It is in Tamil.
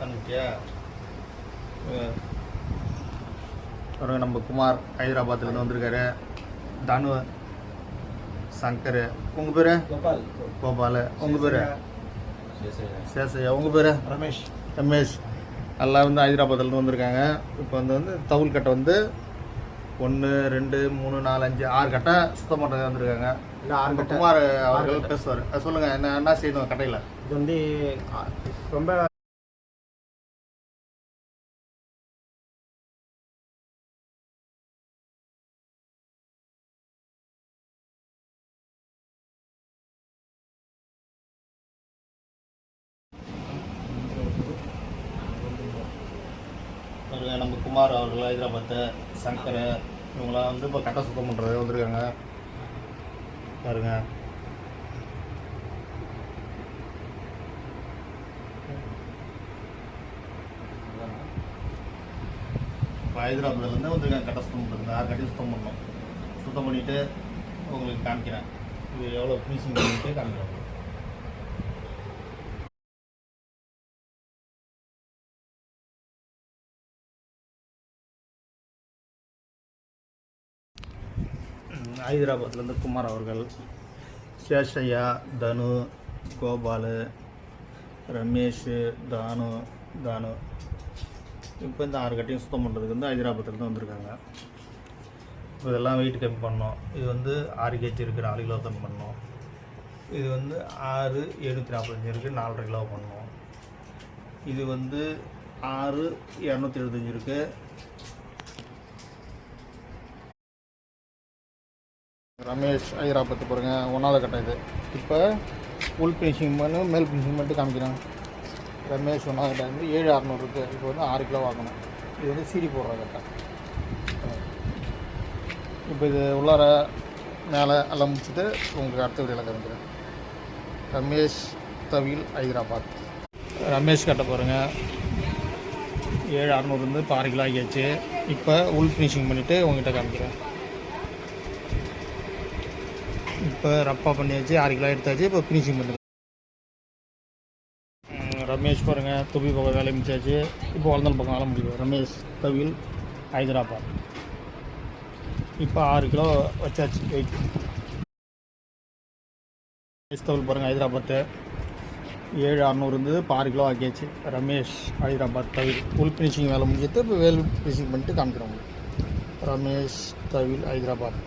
பார்த்தியா அப்புறம் நம்ம குமார் ஹைதராபாத்லேருந்து வந்திருக்காரு. தனு சங்கர். உங்கள் பேர்? கோபால். கோபால். உங்கள் பேர்? சேசையா. உங்கள் பேர்? ரமேஷ். ரமேஷ். எல்லாம் வந்து ஹைதராபாத்லேருந்து வந்திருக்காங்க. இப்போ வந்து வந்து தவுல் கட்டை வந்து ஒன்று ரெண்டு மூணு நாலு அஞ்சு ஆறு கட்டை சுத்தம் பண்ணுறது வந்திருக்காங்க. இல்லை ஆறு குமார் அவர்கள். பேசுவார். அஹ் சொல்லுங்க என்ன என்ன செய்யணும்? கட்டையில் இது வந்து ரொம்ப நம்ம குமார் அவர்கள் ஹைதராபாத்து சங்கரை இவங்களாம் வந்து இப்போ கட்டை சுத்தம் பண்ணுறது வந்திருக்காங்க. பாருங்க. இப்போ ஹைதராபாத்லேருந்து வந்திருக்காங்க கட்டை சுத்தம் பண்ணுறது ஆறு கட்டி சுத்தம் பண்ணோம். சுத்தம் பண்ணிவிட்டு உங்களுக்கு காமிக்கிறேன். இது எவ்வளோ ஃபினிஷிங் பண்ணிட்டு காமிக்கிறேன். ஹைதராபாத்லேருந்து குமார் அவர்கள் சேஷையா தனு கோபால் ரமேஷ் தானு தானு. இப்போ இந்த ஆறு கட்டையும் சுத்தம் பண்ணுறதுக்கு வந்து ஹைதராபாத்லேருந்து வந்திருக்காங்க. இப்போ இதெல்லாம் வெயிட் கம்மி பண்ணோம் இது வந்து ஆறு கேஜி இருக்குது நாலு கிலோ கம்மி பண்ணோம் இது வந்து ஆறு எழுநூற்றி நாற்பத்தஞ்சு இருக்குது நாலரை கிலோ பண்ணோம் இது வந்து ஆறு இரநூத்தி எழுபத்தஞ்சு இருக்குது ரமேஷ் ஹைதராபாத் பாருங்க ஒன்றாவது கட்டம் இது. இப்போ உள் ஃபினிஷிங் பண்ணு மேல் ஃபினிஷிங் மட்டும் காமிக்கிறாங்க. ரமேஷ் ஒன்றாவது கட்டம் வந்து ஏழு அறநூறு இருக்குது இப்போ வந்து ஆறு கிலோ வாங்கணும். இது வந்து சீடி போடுற கட்டம். இப்போ இது உள்ளார மேலே எல்லாம் முடிச்சுட்டு உங்களுக்கு அடுத்த வீடியோவில் காமிக்கிறேன். ரமேஷ் தவில் ஹைதராபாத் ரமேஷ் கட்ட பாருங்கள் ஏழு அறநூறுலேருந்து இப்போ ஆறு கிலோ ஆகியாச்சு. இப்போ உள் ஃபினிஷிங் பண்ணிவிட்டு உங்ககிட்ட காமிக்கிறேன். இப்போ ரப்பா பண்ணியாச்சு ஆறு கிலோ எடுத்தாச்சு இப்போ ஃபினிஷிங் பண்ணுறேன் ரமேஷ் பாருங்க தொபி பக்கம் வேலை முடிச்சாச்சு. இப்போ வளர்ந்தல் பக்கம் வேலை முடியும் ரமேஷ் தவில் ஹைதராபாத். இப்போ ஆறு கிலோ வச்சாச்சு வெயிட் ரமேஷ் தவில் பாருங்கள் ஹைதராபாத்து. ஏழு அறநூறு இருந்தது இப்போ ஆறு கிலோ ஆக்கியாச்சு. ரமேஷ் ஹைதராபாத் தவில் ஃபுல் ஃபினிஷிங் வேலை முடிஞ்சது இப்போ வேல் ஃபினிஷிங் பண்ணிட்டு காமிக்கிறோம் ரமேஷ் தவில் ஹைதராபாத்.